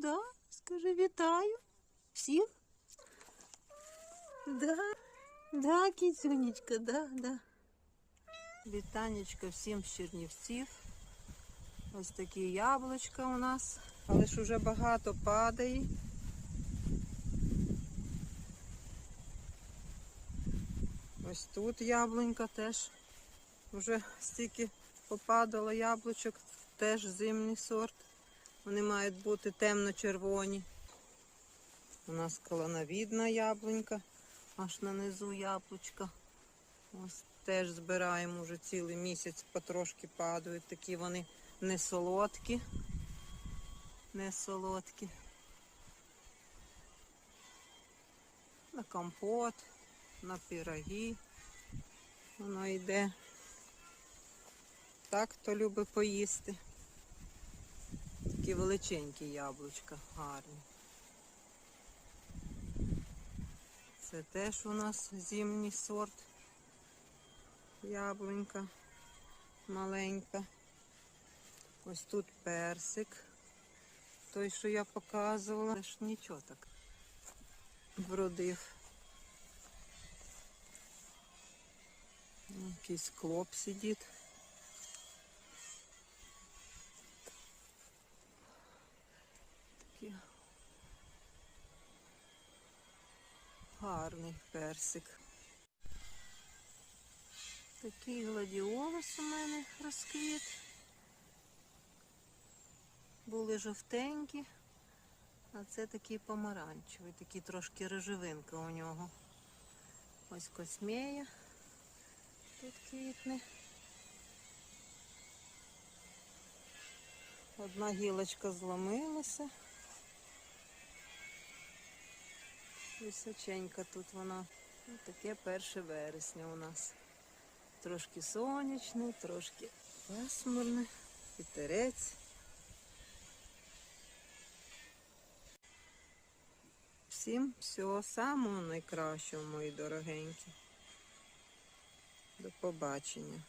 Да, скажи вітаю. Всіх? Да, да, кіцюнечка, да, да. Вітанечка всім з Чернівців. Ось такі яблучка у нас. Але ж уже багато падає. Ось тут яблунька теж. Вже стільки попадало яблучок, теж зимний сорт. Вони мають бути темно-червоні. У нас колоновідна яблунька, аж на низу яблучка. Ось теж збираємо вже цілий місяць, потрошки падають. Такі вони не солодкі. Не солодкі. На компот, на пироги. Воно йде. Так, хто любить поїсти. Такі величенькі яблучка, гарні. Це теж у нас зимній сорт. Яблунька маленька. Ось тут персик. Той, що я показувала. Це ж нічого так вродив. Якийсь клоп сидить. Такий гарний персик. Такий гладіолус у мене розквіт. Були жовтенькі, а це такий помаранчевий, такий трошки рожевинка у нього. Ось космея тут квітне. Одна гілочка зломилася. Височенька тут вона. Ось таке перше вересня у нас. Трошки сонячне, трошки пасмурне, вітерець. Всім всього самого найкращого, мої дорогенькі. До побачення.